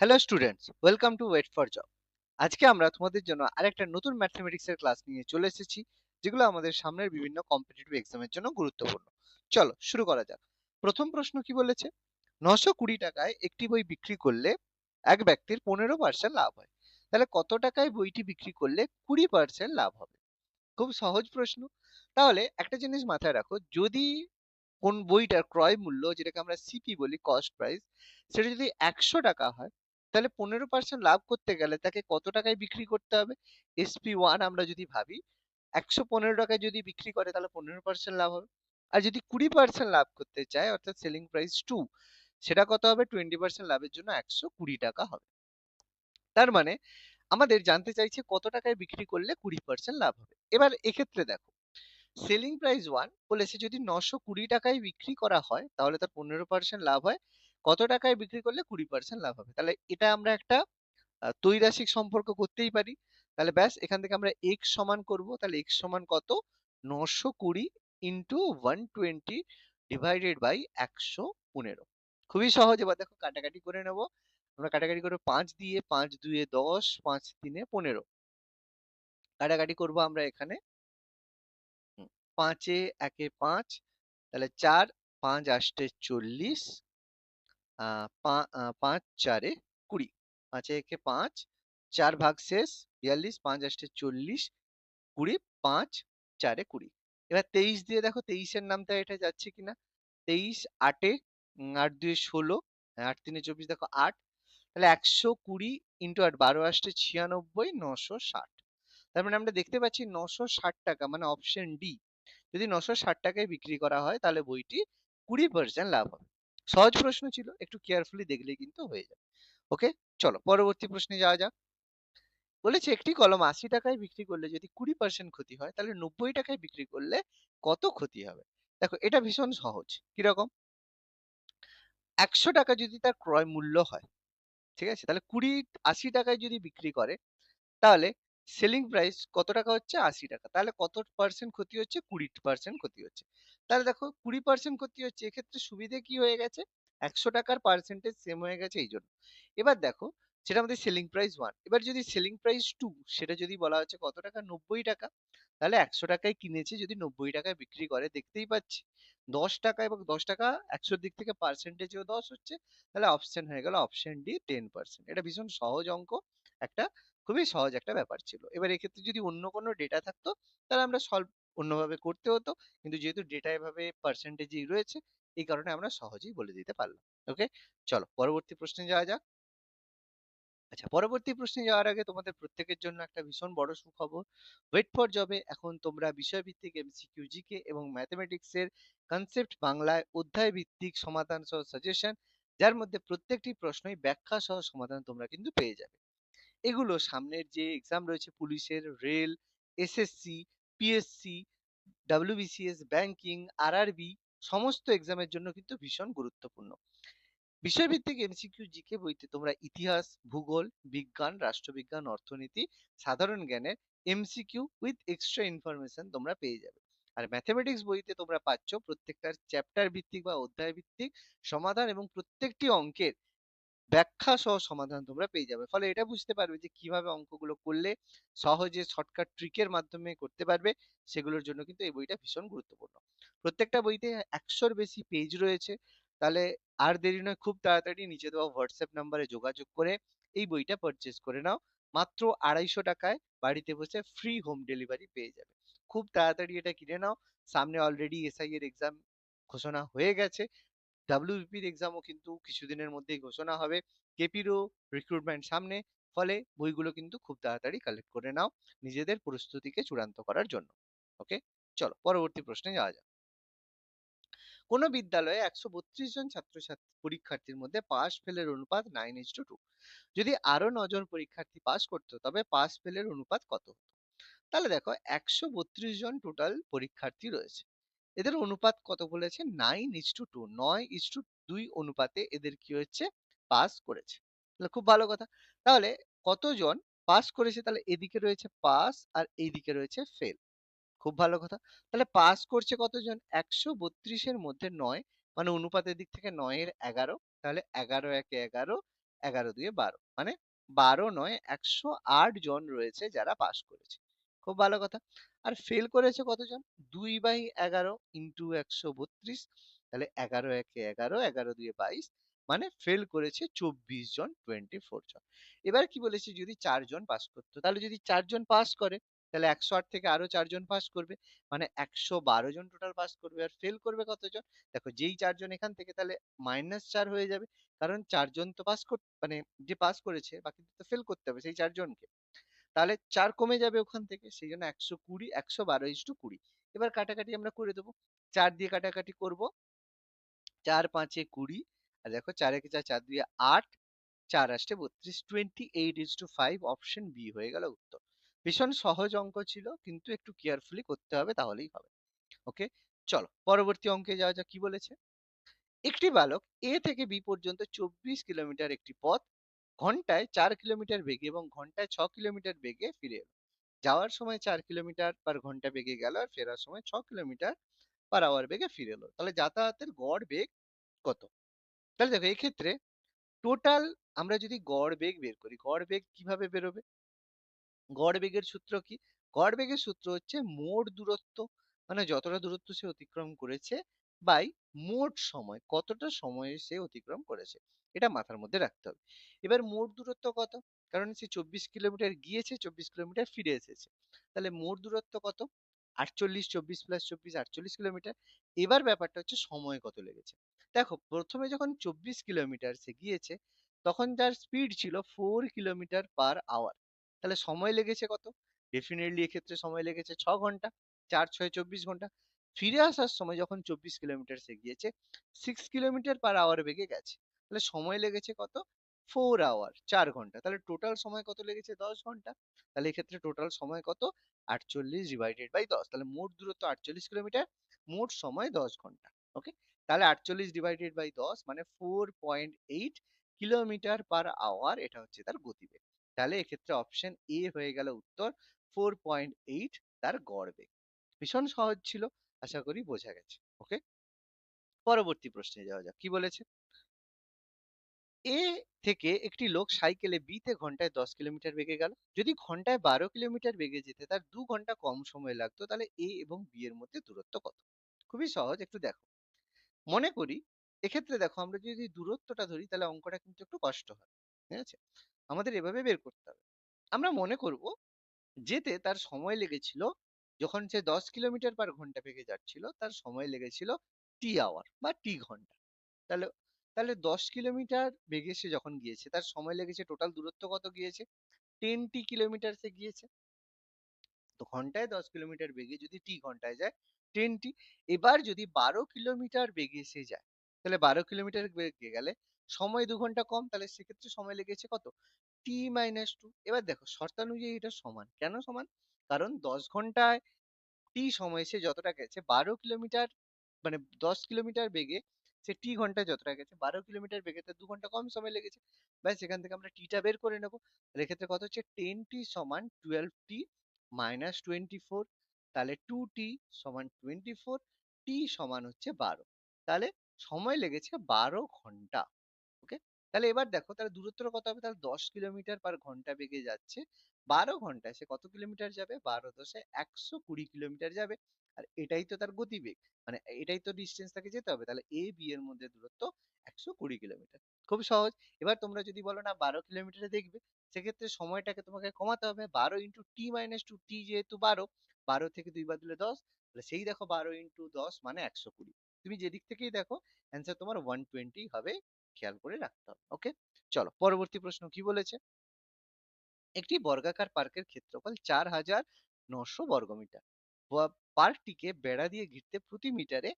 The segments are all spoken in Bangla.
Hello students welcome to wait for job আজকে আমরা তোমাদের জন্য আরেকটা নতুন ম্যাথমেটিক্সের ক্লাস নিয়ে চলে এসেছি, যেগুলো আমাদের সামনের বিভিন্ন কম্পিটিটিভ এক্সামের জন্য গুরুত্বপূর্ণ। চলো, শুরু করা যাক। প্রথম প্রশ্ন কি বলেছে? নশো কুড়ি টাকায় একটি বই বিক্রি করলে এক ব্যক্তির পনেরো পার্সেন্ট লাভ হয়। তাহলে কত টাকায় বইটি বিক্রি করলে কুড়ি পার্সেন্ট লাভ হবে? খুব সহজ প্রশ্ন। তাহলে একটা জিনিস মাথায় রাখো, যদি কোন বইটার ক্রয় মূল্য, যেটাকে আমরা সিপি বলি কস্ট প্রাইস সেটা যদি একশো টাকা হয় তাহলে পনেরো পার্সেন্ট লাভ করতে গেলে তাকে কত টাকায় বিক্রি করতে হবে? এসপি ওয়ান আমরা যদি ভাবি, একশো পনেরো টাকায় যদি বিক্রি করে তাহলে পনেরো পার্সেন্ট লাভ হবে। আর যদি কুড়ি পার্সেন্ট লাভ করতে চায়, অর্থাৎ সেলিং প্রাইস টু সেটা কত হবে? টোয়েন্টি পার্সেন্ট লাভের জন্য একশো কুড়ি টাকা হবে। তার মানে আমাদের জানতে চাইছে কত টাকায় বিক্রি করলে কুড়ি পার্সেন্ট লাভ হবে। এবার এক্ষেত্রে দেখো সেলিং প্রাইস ওয়ান বলেছে যদি নশো কুড়ি টাকায় বিক্রি করা হয়, তাহলে তার পনেরো পার্সেন্ট লাভ হয়। কত টাকায় বিক্রি করলে কুড়ি পার্সেন্ট লাভ হবে? তাহলে এটা আমরা একটা ত্রৈরাশিক সম্পর্ক করতেই পারি। তাহলে ব্যাস, এখান থেকে আমরা এক্স সমান করব। তাহলে এক্স সমান কত? নশো কুড়ি into one twenty divided by একশো পনেরো। খুবই সহজ। এবার দেখো কাটাকাটি করে নেব। আমরা কাটাকাটি করে পাঁচ দিয়ে পাঁচ দুয়ে দশ, পাঁচ তিনে পনেরো। কাটাকাটি করব আমরা এখানে। পাঁচে একে পাঁচ, তাহলে চার, পাঁচ আষ্টে চল্লিশ। পাঁচ, চারে কুড়ি। পাঁচে একে পাঁচ, চার ভাগ শেষ, বিয়াল্লিশ, পাঁচ আষ্টে চল্লিশ, কুড়ি, পাঁচ, চারে কুড়ি। এবার তেইশ দিয়ে দেখো তেইশের নামটা এটা যাচ্ছে কিনা? তেইশ, আটে আট দুয়ে ষোলো আট তিনে চব্বিশ দেখো আট। তাহলে একশো কুড়ি ইন্টু আট, বারো আষ্টে ছিয়ানব্বই, নশো ষাট। তার মানে আমরা দেখতে পাচ্ছি নশো ষাট টাকা মানে অপশন ডি যদি নশো ষাট টাকায় বিক্রি করা হয়, তাহলে বইটি কুড়ি পার্সেন্ট লাভ হবে। সহজ প্রশ্ন ছিল, একটু কেয়ারফুলি দেখলেই কিন্তু হয়ে যাবে। ওকে চলো, পরবর্তী প্রশ্নে যাওয়া যাক। বলেছে, একটি কলম আশি টাকায় বিক্রি করলে যদি কুড়ি পার্সেন্ট ক্ষতি হয়, তাহলে নব্বই টাকায় বিক্রি করলে কত ক্ষতি হবে? দেখো, এটা ভীষণ সহজ। কীরকম একশো টাকা যদি তার ক্রয় মূল্য হয়, ঠিক আছে? তাহলে কুড়ি, আশি টাকায় যদি বিক্রি করে, তাহলে সেলিং প্রাইস কত টাকা হচ্ছে? আশি টাকা। তাহলে কত পার্সেন্ট ক্ষতি হচ্ছে? কুড়ি পার্সেন্ট ক্ষতি হচ্ছে। তাহলে দেখো কুড়ি পার্সেন্ট ক্ষতি হচ্ছে। এক্ষেত্রে সুবিধে কি হয়ে গেছে? একশো টাকার পার্সেন্টেজ সেম হয়ে গেছে এই জন্য এবার দেখো, সেটা আমাদের সেলিং প্রাইস ওয়ান এবার যদি সেলিং প্রাইস টু সেটা যদি বলা হচ্ছে কত টাকা? নব্বই টাকা। তাহলে একশো টাকায় কিনেছে যদি নব্বই টাকায় বিক্রি করে, দেখতেই পাচ্ছি। দশ টাকা এবং দশ টাকা একশোর দিক থেকে পার্সেন্টেজেও দশ হচ্ছে। তাহলে অপশন হয়ে গেল অপশন ডি টেন পার্সেন্ট এটা ভীষণ সহজ অঙ্ক। একটা খুবই সহজ একটা ব্যাপার ছিল। এবার এক্ষেত্রে যদি অন্য কোনো ডেটা থাকতো, তাহলে আমরা সলভ অন্যভাবে করতে হতো। কিন্তু যেহেতু ডেটা এভাবে পার্সেন্টেজই রয়েছে, এই কারণে আমরা সহজেই বলে দিতে পারলাম। ওকে চলো, পরবর্তী প্রশ্নে যাওয়া যাক। আচ্ছা পরবর্তী প্রশ্নে যাওয়ার আগে তোমাদের প্রত্যেকের জন্য একটা ভীষণ বড় সুখবর। ওয়েট ফর জবে এখন তোমরা বিষয়ভিত্তিক এমসিকিউ জিকে এবং ম্যাথমেটিক্স এর কনসেপ্ট বাংলায় অধ্যায় ভিত্তিক সমাধান সহ সাজেশন যার মধ্যে প্রত্যেকটি প্রশ্নই ব্যাখ্যা সহ সমাধান তোমরা কিন্তু পেয়ে যাবে। এগুলো সামনের যে এক্সাম রয়েছে, পুলিশের rail SSC PSC WBCS banking RRB সমস্ত এক্সামের জন্য কিন্তু ভীষণ গুরুত্বপূর্ণ। বিষয়ভিত্তিক এমসিকিউ জিকে বইতে তোমরা ইতিহাস, ভূগোল, বিজ্ঞান, রাষ্ট্রবিজ্ঞান, অর্থনীতি, সাধারণ জ্ঞানের এমসিকিউ উইথ এক্সট্রা ইনফরমেশন তোমরা পেয়ে যাবে। আর ম্যাথমেটিক্স বইতে তোমরা পাচ্ছ প্রত্যেকটার চ্যাপ্টার ভিত্তিক বা অধ্যায় ভিত্তিক সমাধান এবং প্রত্যেকটি অঙ্কের ব্যাখ্যা সহ সমাধান তোমরা পেয়ে যাবে। ফলে এটা বুঝতে পারবে যে কীভাবে অঙ্কগুলো করলে সহজে শর্টকাট ট্রিকের মাধ্যমে করতে পারবে, সেগুলোর জন্য কিন্তু এই বইটা ভীষণ গুরুত্বপূর্ণ। প্রত্যেকটা বইতে একশোর বেশি পেজ রয়েছে, তাহলে আর দেরি নয়, খুব তাড়াতাড়ি নিচে দেওয়া হোয়াটসঅ্যাপ নাম্বারে যোগাযোগ করে এই বইটা পারচেস করে নাও। মাত্র আড়াইশো টাকায় বাড়িতে বসে ফ্রি হোম ডেলিভারি পেয়ে যাবে। খুব তাড়াতাড়ি এটা কিনে নাও। সামনে অলরেডি এসআই এর এক্সাম ঘোষণা হয়ে গেছে। ডাব্লিউবিপির এক্সামও কিন্তু কিছুদিনের মধ্যেই ঘোষণা হবে। কেপিরও রিক্রুটমেন্ট সামনে, ফলে বইগুলো কিন্তু খুব তাড়াতাড়ি কালেক্ট করে নাও নিজেদের প্রস্তুতিকে চূড়ান্ত করার জন্য। ওকে চলো, পরবর্তী প্রশ্নে যাওয়া যাক। কোনো বিদ্যালয়ে একশো বত্রিশ জন ছাত্রছাত্রী পরীক্ষার্থীর মধ্যে পাস ফেলের অনুপাত নাইন ইস টু টু যদি আরও নজন পরীক্ষার্থী পাস করতো, তবে পাস ফেলের অনুপাত কত তাহলে দেখো, একশো বত্রিশ জন টোটাল পরীক্ষার্থী রয়েছে। এদের অনুপাত কত বলেছে? নাইন ইস টু টু নয় ইস টু দুই অনুপাতে এদের কি হচ্ছে পাস করেছে। তাহলে খুব ভালো কথা। তাহলে কতজন পাস করেছে? তাহলে এদিকে রয়েছে পাস আর এইদিকে রয়েছে ফেল খুব ভালো কথা। তাহলে পাস করছে কতজন? একশো বত্রিশের মধ্যে নয় মানে অনুপাতের দিক থেকে নয়ের এগারো। তাহলে এগারো একে এগারো এগারো দুয়ে বারো। মানে বারো নয়, একশো আট জন রয়েছে যারা পাস করেছে। খুব ভালো কথা। আর ফেল করেছে কতজন? দুই বাই এগারো ইন্টু একশো বত্রিশ। তাহলে এগারো একে এগারো এগারো দুয়ে বাইশ মানে ফেল করেছে চব্বিশ জন টোয়েন্টি ফোর জন। এবার কি বলেছে? যদি চারজন পাস করতো, তাহলে যদি চারজন পাস করে, তাহলে একশো আট থেকে আরও চারজন পাস করবে মানে একশো বারো জন টোটাল পাস করবে। আর ফেল করবে কতজন? দেখো, যেই চারজন এখান থেকে, তাহলে মাইনাস চার হয়ে যাবে। কারণ চারজন তো পাস কর মানে যে পাস করেছে বাকি তো ফেল করতে হবে সেই চারজনকে তাহলে চার কমে যাবে ওখান থেকে সেই জন্য একশো কুড়ি, একশো বারো ইস টু কুড়ি। এবার কাটাকাটি আমরা করে দেবো। চার দিয়ে কাটাকাটি করব। চার পাঁচে কুড়ি, আর দেখো চার একে চার চার দুই আট, চার আসতে বত্রিশ। Twenty eight is two five option B হয়ে গেল উত্তর। ভীষণ সহজ অঙ্ক ছিল, কিন্তু একটু কেয়ারফুলি করতে হবে, তাহলেই হবে। ওকে চলো, পরবর্তী অঙ্কে যাওয়া যাক, কি বলেছে? একটি বালক এ থেকে বি পর্যন্ত চব্বিশ কিলোমিটার একটি পথ ঘন্টায় চার কিলোমিটার বেগে এবং ঘন্টায় ছ কিলোমিটার বেগে ফিরে এলো। যাওয়ার সময় চার কিলোমিটার পার ঘণ্টা বেগে গেল আর ফেরার সময় ছ কিলোমিটার পার আওয়ার বেগে ফিরে এলো। তাহলে যাতায়াতের গড় বেগ কত? তাহলে দেখো এক্ষেত্রে টোটাল আমরা যদি গড় বেগ বের করি, গড় বেগ কীভাবে বেরোবে? গড় বেগের সূত্র কি? গড় বেগের সূত্র হচ্ছে মোট দূরত্ব মানে যতটা দূরত্ব সে অতিক্রম করেছে বাই মোট সময়, কতটা সময়ে সে অতিক্রম করেছে। এটা মাথার মধ্যে রাখতে হবে। এবার মোট দূরত্ব কত? কারণ সে চব্বিশ কিলোমিটার গিয়েছে, চব্বিশ কিলোমিটার ফিরে এসেছে। তাহলে মোট দূরত্ব কত? আটচল্লিশ, চব্বিশ প্লাস চব্বিশ, আটচল্লিশ কিলোমিটার। এবার ব্যাপারটা হচ্ছে সময় কত লেগেছে? দেখো, প্রথমে যখন চব্বিশ কিলোমিটার সে গিয়েছে, তখন যার স্পিড ছিল ফোর কিলোমিটার পার আওয়ার তাহলে সময় লেগেছে কত? ডেফিনেটলি এক্ষেত্রে সময় লেগেছে ছ ঘণ্টা, চার, ছয়, চব্বিশ ঘণ্টা। ফিরে আসার সময় যখন চব্বিশ কিলোমিটার সে গিয়েছে সিক্স কিলোমিটার পার আওয়ার বেগে গেছে। তাহলে সময় লেগেছে কত? ফোর আওয়ার চার ঘণ্টা। তাহলে টোটাল সময় কত লেগেছে? দশ ঘণ্টা। তাহলে এক্ষেত্রে টোটাল সময় কত? আটচল্লিশ ডিভাইডেড বাই দশ। তাহলে মোট দূরত্ব আটচল্লিশ কিলোমিটার, মোট সময় দশ ঘণ্টা। ওকে তাহলে আটচল্লিশ ডিভাইডেড বাই দশ মানে four point eight kilometre per hour এটা হচ্ছে তার গতিবেগ। তাহলে এক্ষেত্রে অপশন এ হয়ে গেল উত্তর ফোর পয়েন্ট এইট তার গড় বেগ। ভীষণ সহজ ছিল, আশা করি বোঝা গেছে। ওকে পরবর্তী প্রশ্নে যাওয়া যাক। কি বলেছে? এ থেকে একটি লোক সাইকেলে বি তে ঘন্টায় দশ কিলোমিটার বেগে গেল। যদি ঘন্টায় বারো কিলোমিটার বেগে যেতে তার দু ঘণ্টা কম সময় লাগতো, তাহলে এ এবং বি এর মধ্যে দূরত্ব কত? খুবই সহজ, একটু দেখো। মনে করি, এক্ষেত্রে দেখো আমরা যদি দূরত্বটা ধরি, তাহলে অঙ্কটা কিন্তু একটু কষ্ট হয়, ঠিক আছে? আমাদের এভাবে বের করতে হবে। আমরা মনে করব, যেতে তার সময় লেগেছিল, যখন সে দশ কিলোমিটার পার ঘণ্টা বেগে যাচ্ছিল, তার সময় লেগেছিল টি আওয়ার বা টি ঘণ্টা। তাহলে তাহলে দশ কিলোমিটার বেগে সে যখন গিয়েছে, তার সময় লেগেছে টোটাল দূরত্ব কত গিয়েছে? টেন টি কিলোমিটার সে গিয়েছে। তো ঘন্টায় দশ কিলোমিটার বেগে যদি টি ঘন্টায় যায় টেন টি এবার যদি বারো কিলোমিটার বেগে সে যায়, তাহলে বারো কিলোমিটার বেগে গেলে সময় দু ঘণ্টা কম, তাহলে সেক্ষেত্রে সময় লেগেছে কত? T minus two. এবার দেখো, শর্তানুযায়ী এটা সমান। কেন সমান? কারণ দশ ঘন্টায় টি সময় সে যতটা গেছে, বারো কিলোমিটার মানে দশ কিলোমিটার বেগে সে টি ঘন্টায় যতটা গেছে, বারো কিলোমিটার বেগে, তার দু ঘণ্টা কম সময় লেগেছে। ব্যাস এখান থেকে আমরা টিটা বের করে নেব। তাহলে এক্ষেত্রে কত হচ্ছে টেন টি সমান twelve t minus twenty four, তাহলে টু টি সমান টোয়েন্টি ফোর, টি সমান হচ্ছে বারো। তাহলে সময় লেগেছে বারো ঘণ্টা, ওকে? তাহলে এবার দেখো, তাহলে দূরত্বটা কত হবে, তাহলে দশ কিলোমিটার পার ঘণ্টা বেগে যাচ্ছে, বারো ঘন্টায় সে কত কিলোমিটার যাবে? বারো দশে একশো কুড়ি কিলোমিটার যাবে। আর এটাই তো তার গতিবেগ। মানে এটাই তো ডিস্টেন্স তাকে যেতে হবে। তাহলে এ বি এর মধ্যে দূরত্ব একশো কুড়ি কিলোমিটার। খুব সহজ। এবার তোমরা যদি বলো, না, বারো কিলোমিটারে দেখবে? সেক্ষেত্রে সময়টাকে তোমাকে কমাতে হবে বারো into t minus two t যেহেতু বারো বারো থেকে দুই বাদ দিলে দশ, তাহলে সেই দেখো বারো ইন্টু দশ মানে একশো কুড়ি। তুমি যেদিক থেকেই দেখো অ্যান্সার তোমার ওয়ান টোয়েন্টি হবে, খেয়াল করে রাখতে হবে ওকে চলো, পরবর্তী প্রশ্ন কি বলেছে? একটি বর্গাকার পার্কের ক্ষেত্রফল চার হাজার নশো বর্গমিটার। পার্কটিকে বেড়া দিয়ে ঘিরতে প্রতি মিটারে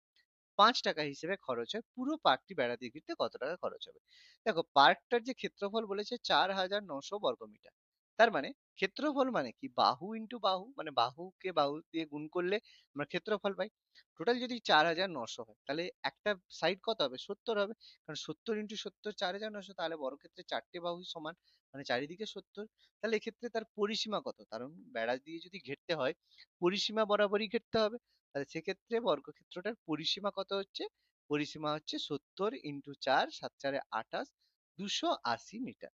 পাঁচ টাকা হিসেবে খরচ হয়। পুরো পার্কটি বেড়া দিয়ে ঘিরতে কত টাকা খরচ হবে? দেখো, পার্কটার যে ক্ষেত্রফল বলেছে, চার হাজার নশো বর্গমিটার তার মানে ক্ষেত্রফল মানে কি? বাহু ইন্টু বাহু মানে বাহুকে বাহু দিয়ে গুণ করলে আমরা ক্ষেত্রফল পাই। টোটাল যদি চার হাজার নশো হয়, তাহলে একটা সাইড কত হবে? সত্তর হবে। কারণ সত্তর ইন্টু সত্তর চার হাজার নশো, তাহলে বর্গক্ষেত্রে চারটে বাহু সমান মানে চারিদিকে সত্তর। তাহলে এক্ষেত্রে তার পরিসীমা কত? কারণ বেড়া দিয়ে যদি ঘেরতে হয়, পরিসীমা বরাবরই ঘেরতে হবে। তাহলে সেক্ষেত্রে বর্গক্ষেত্রটার পরিসীমা কত হচ্ছে? পরিসীমা হচ্ছে সত্তর ইন্টু চার, সাত চারে আঠাশ, দুশো আশি মিটার।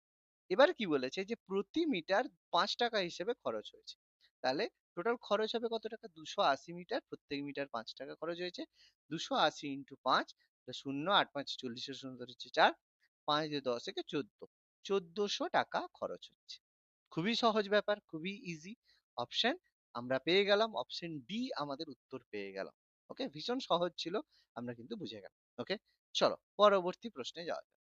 এবার কি বলেছে যে, প্রতি মিটার পাঁচ টাকা হিসেবে খরচ হয়েছে। তাহলে টোটাল খরচ হবে কত টাকা? দুশো আশি মিটার, প্রত্যেক মিটার পাঁচ টাকা খরচ হয়েছে। দুশো আশি ইন্টু পাঁচ শূন্য, আট পাঁচ চল্লিশের শূন্য হচ্ছে চার, পাঁচ দশ থেকে চোদ্দ। চোদ্দশো টাকা খরচ হচ্ছে। খুবই সহজ ব্যাপার, খুবই ইজি অপশন আমরা পেয়ে গেলাম অপশন ডি আমাদের উত্তর পেয়ে গেলাম। ওকে ভীষণ সহজ ছিল, আমরা কিন্তু বুঝে গেলাম। ওকে চলো, পরবর্তী প্রশ্নে যাওয়া যাক।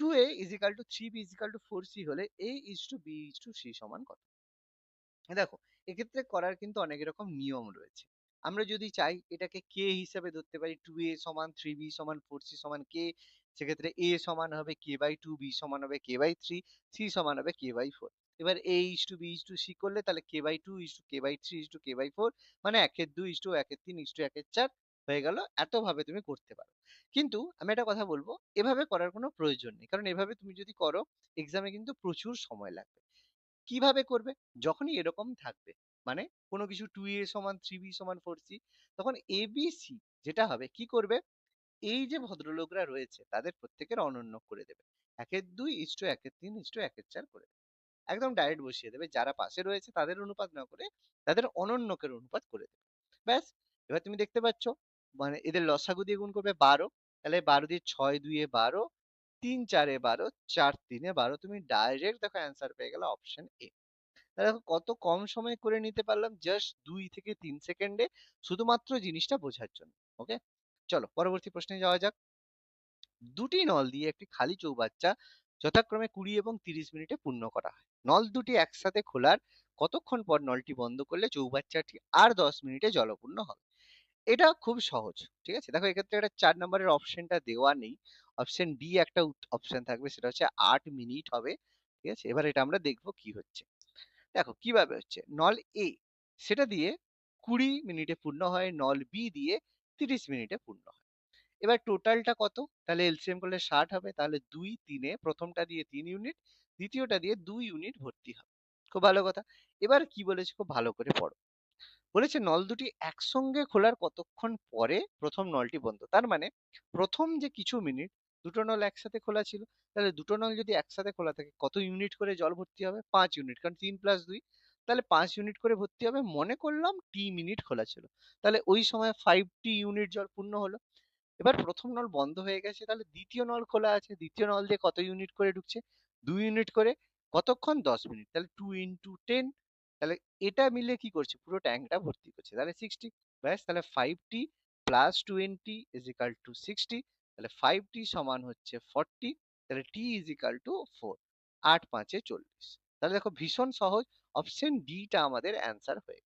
Two a is equal to three b is equal to four c হলে a is to b is to c সমান কত? দেখো, এক্ষেত্রে করার কিন্তু অনেক রকম নিয়ম রয়েছে। আমরা যদি চাই এটাকে কে হিসাবে ধরতে পারি টু এ সমান থ্রি বি সমান ফোর সি সমান কে সেক্ষেত্রে এ সমান হবে কে বাই টু বি সমান হবে কে বাই থ্রি সি সমান হবে কে বাই ফোর এবার a is to b is to c করলে তাহলে k by two is to k by three is to k by four মানে একের দুই ইস টু একের তিন ইস টু একের চার হয়ে গেল এত ভাবে তুমি করতে পারো। কিন্তু আমি একটা কথা বলব, এভাবে করার কোনো প্রয়োজন নেই। কারণ এভাবে তুমি যদি করো এক্সামে কিন্তু প্রচুর সময় লাগবে। কীভাবে করবে? যখনই এরকম থাকবে। মানে কোনো কিছু টু এ সমান থ্রি বি সমান ফোর সি তখন এ বি সি যেটা হবে, কি করবে? এই যে ভদ্রলোকরা রয়েছে, তাদের প্রত্যেকের অনন্য করে দেবে। একের দুই ইস টু একের তিন ইস টু একের চার করে দেবে। একদম ডাইরেক্ট বসিয়ে দেবে। যারা পাশে রয়েছে, তাদের অনুপাত না করে তাদের অনন্যকের অনুপাত করে দেবে। ব্যাস, এবার তুমি দেখতে পাচ্ছ মানে এদের লসাগু দিয়ে গুণ করবে বারো। তাহলে বারো দিয়ে ছয় দুইয়ে বারো, তিন চারে বারো, চার তিনে বারো। তুমি ডাইরেক্ট দেখো অ্যান্সার পেয়ে গেলে অপশন এ দেখো কত কম সময় করে নিতে পারলাম জাস্ট দুই থেকে তিন সেকেন্ডে শুধুমাত্র জিনিসটা বোঝার জন্য ওকে চলো পরবর্তী প্রশ্নে যাওয়া যাক। দুটি নল দিয়ে একটি খালি চৌবাচ্চা যথাক্রমে কুড়ি এবং তিরিশ মিনিটে পূর্ণ করা হয়। নল দুটি একসাথে খোলার কতক্ষণ পর নলটি বন্ধ করলে চৌবাচ্চাটি আর দশ মিনিটে জলপূর্ণ হবে? এটা খুব সহজ, ঠিক আছে? দেখো এক্ষেত্রে একটা চার নম্বরের অপশনটা দেওয়া নেই। অপশন ডি একটা অপশন থাকবে, সেটা হচ্ছে আট মিনিট হবে, ঠিক আছে? এবার এটা আমরা দেখব কি হচ্ছে। দেখো কীভাবে হচ্ছে? নল এ সেটা দিয়ে কুড়ি মিনিটে পূর্ণ হয়, নল বি দিয়ে তিরিশ মিনিটে পূর্ণ হয়। এবার টোটালটা কত? তাহলে এলসিএম করলে ষাট হবে, তাহলে দুই তিনে প্রথমটা দিয়ে তিন ইউনিট, দ্বিতীয়টা দিয়ে দুই ইউনিট ভর্তি হবে। খুব ভালো কথা। এবার কি বলেছে? খুব ভালো করে পড়ো। বলেছে নল দুটি একসঙ্গে খোলার কতক্ষণ পরে প্রথম নলটি বন্ধ। তার মানে প্রথম যে কিছু মিনিট, দুটো নল একসাথে খোলা ছিল, তাহলে দুটো নল যদি একসাথে খোলা থাকে, কত ইউনিট করে জল ভর্তি হবে? পাঁচ ইউনিট, কারণ তিন প্লাস দুই। তাহলে পাঁচ ইউনিট করে ভর্তি হবে, মনে করলাম টি মিনিট খোলা ছিল। তাহলে ওই সময় ফাইভ টি ইউনিট জল পূর্ণ হলো। এবার প্রথম নল বন্ধ হয়ে গেছে, তাহলে দ্বিতীয় নল খোলা আছে। দ্বিতীয় নল দিয়ে কত ইউনিট করে ঢুকছে? দুই ইউনিট করে কতক্ষণ? দশ মিনিট। তাহলে টু ইন্টু টেন তাহলে এটা মিলে কি করছে? পুরো ট্যাঙ্কটা ভর্তি করছে। তাহলে সিক্সটি ব্যাস তাহলে five t plus twenty is equal to sixty তাহলে ফাইভ টি সমান হচ্ছে ফর্টি তাহলে t is equal to four আট পাঁচে চল্লিশ। তাহলে দেখো ভীষণ সহজ অপশন ডিটা আমাদের অ্যান্সার হয়ে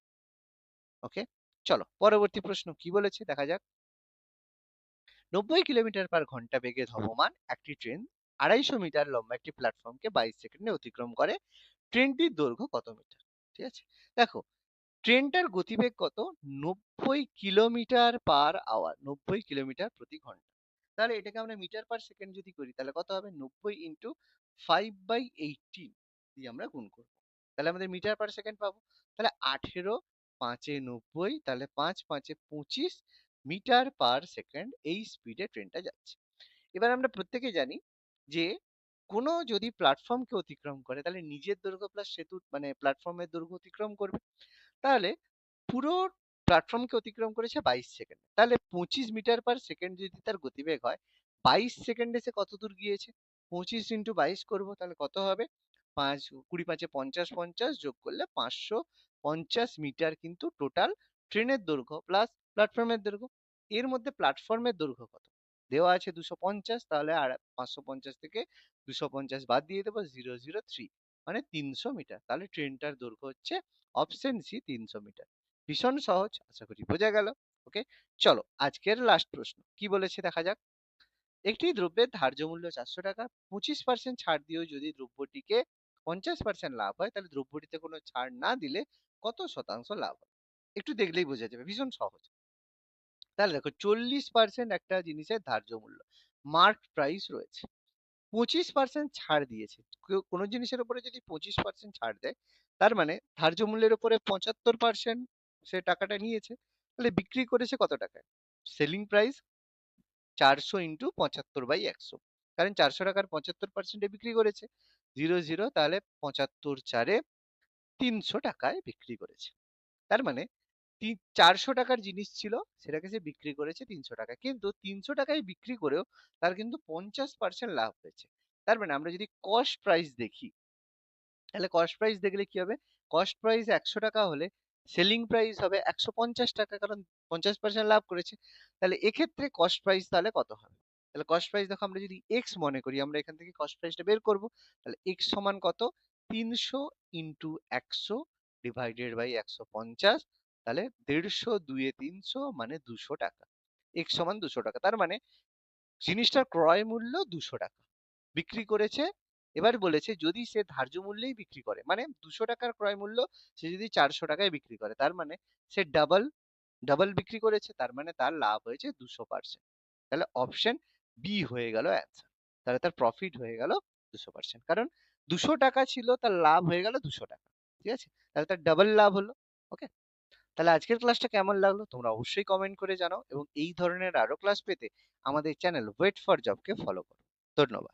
ওকে চলো, পরবর্তী প্রশ্ন কি বলেছে? দেখা যাক। নব্বই কিলোমিটার পার ঘণ্টা বেগে ধাবমান একটি ট্রেন আড়াইশো মিটার লম্বা একটি প্ল্যাটফর্মকে বাইশ সেকেন্ডে অতিক্রম করে। ট্রেনটির দৈর্ঘ্য কত মিটার? ঠিক আছে? দেখো, ট্রেনটার গতিবেগ কত? নব্বই কিলোমিটার পার আওয়ার, নব্বই কিলোমিটার প্রতি ঘণ্টা। তাহলে এটাকে আমরা মিটার পার সেকেন্ড যদি করি, তাহলে কত হবে? নব্বই ইন্টু ফাইভ বাই এইটিন দিয়ে আমরা গুণ করব। তাহলে আমাদের মিটার পার সেকেন্ড পাবো। তাহলে আঠেরো পাঁচে নব্বই, তাহলে পাঁচ পাঁচে পঁচিশ মিটার পার সেকেন্ড এই স্পিডে ট্রেনটা যাচ্ছে। এবার আমরা প্রত্যেকে জানি যে কোনো যদি প্ল্যাটফর্মকে অতিক্রম করে, তাহলে নিজের দৈর্ঘ্য প্লাস সেতু মানে প্ল্যাটফর্মের দৈর্ঘ্য অতিক্রম করবে। তাহলে পুরো প্ল্যাটফর্মকে অতিক্রম করেছে বাইশ সেকেন্ড তাহলে পঁচিশ মিটার পার সেকেন্ড যদি তার গতিবেগ হয়, বাইশ সেকেন্ডে সে কত দূর গিয়েছে? পঁচিশ ইন্টু বাইশ করব, তাহলে কত হবে? পাঁচ, কুড়ি পাঁচে পঞ্চাশ পঞ্চাশ যোগ করলে পাঁচশো পঞ্চাশ মিটার কিন্তু টোটাল ট্রেনের দৈর্ঘ্য প্লাস প্ল্যাটফর্মের দৈর্ঘ্য। এর মধ্যে প্ল্যাটফর্মের দৈর্ঘ্য কত? দেওয়া আছে দুশো পঞ্চাশ, তাহলে আর পাঁচশো পঞ্চাশ থেকে দুশো পঞ্চাশ বাদ দিয়ে দেবো জিরো জিরো থ্রি মানে তিনশো মিটার। তাহলে ট্রেনটার দৈর্ঘ্য হচ্ছে অপশন সি তিনশো মিটার। ভীষণ সহজ, আশা করি বোঝা গেল, ওকে? চলো, আজকের লাস্ট প্রশ্ন, কি বলেছে দেখা যাক? একটি দ্রব্যের ধার্য মূল্য চারশো টাকা, পঁচিশ পার্সেন্ট ছাড় দিয়েও যদি দ্রব্যটিকে পঞ্চাশ পার্সেন্ট লাভ হয়, তাহলে দ্রব্যটিতে কোনো ছাড় না দিলে কত শতাংশ লাভ হয়? একটু দেখলেই বোঝা যাবে, ভীষণ সহজ। তাহলে দেখো চল্লিশ পার্সেন্ট একটা জিনিসের ধার্য মূল্য। মার্ক প্রাইস রয়েছে। পঁচিশ পার্সেন্ট ছাড় দিয়েছে। কোনো জিনিসের উপরে যদি পঁচিশ পার্সেন্ট ছাড় দেয়, তার মানে ধার্য মূল্যের উপরে পঁচাত্তর পার্সেন্ট সে টাকাটা নিয়েছে, তাহলে বিক্রি করেছে কত টাকায় সেলিং প্রাইস চারশো ইন্টু পঁচাত্তর বাই একশো। কারণ চারশো টাকার পঁচাত্তর পার্সেন্টে বিক্রি করেছে। জিরো জিরো তাহলে পঁচাত্তর চারে তিনশো টাকায় বিক্রি করেছে। তার মানে চারশো টাকার জিনিস ছিল, সেটাকে সে বিক্রি করেছে তিনশো টাকা। কিন্তু তিনশো টাকায় বিক্রি করেও তার কিন্তু পঞ্চাশ পার্সেন্ট লাভ হয়েছে। তার মানে আমরা যদি কস্ট প্রাইস দেখি, তাহলে কস্ট প্রাইস দেখলে কি হবে? কস্ট প্রাইস একশো টাকা হলে সেলিং প্রাইস হবে একশো পঞ্চাশ টাকা, কারণ পঞ্চাশ পার্সেন্ট লাভ করেছে। তাহলে এক্ষেত্রে কস্ট প্রাইস তাহলে কত হবে? তাহলে কস্ট প্রাইস দেখো আমরা যদি এক্স মনে করি, আমরা এখান থেকে কস্ট প্রাইসটা বের করব, তাহলে এক্স সমান কত? তিনশো ইন্টু একশো ডিভাইডেড বাই একশো পঞ্চাশ তাহলে দেড়শো দুয়ে তিনশো মানে দুশো টাকা। এক্স সমান দুশো টাকা। তার মানে জিনিসটার ক্রয় মূল্য দুশো টাকা। বিক্রি করেছে, এবার বলেছে যদি সে ধার্য মূল্যেই বিক্রি করে মানে দুশো টাকার ক্রয় মূল্য সে যদি চারশো টাকায় বিক্রি করে, তার মানে সে ডাবল ডাবল বিক্রি করেছে, তার মানে তার লাভ হয়েছে দুশো পার্সেন্ট তাহলে অপশন বি হয়ে গেল অ্যান্সার তাহলে তার প্রফিট হয়ে গেল দুশো পার্সেন্ট কারণ দুশো টাকা ছিল, তার লাভ হয়ে গেল দুশো টাকা। ঠিক আছে? তাহলে তার ডাবল লাভ হলো ওকে তাহলে আজকের ক্লাসটা কেমন লাগল? তোমরা অবশ্যই কমেন্ট করে জানাও এবং এই ধরনের আরও ক্লাস পেতে আমাদের চ্যানেল ওয়েট ফর জবকে ফলো করো। ধন্যবাদ।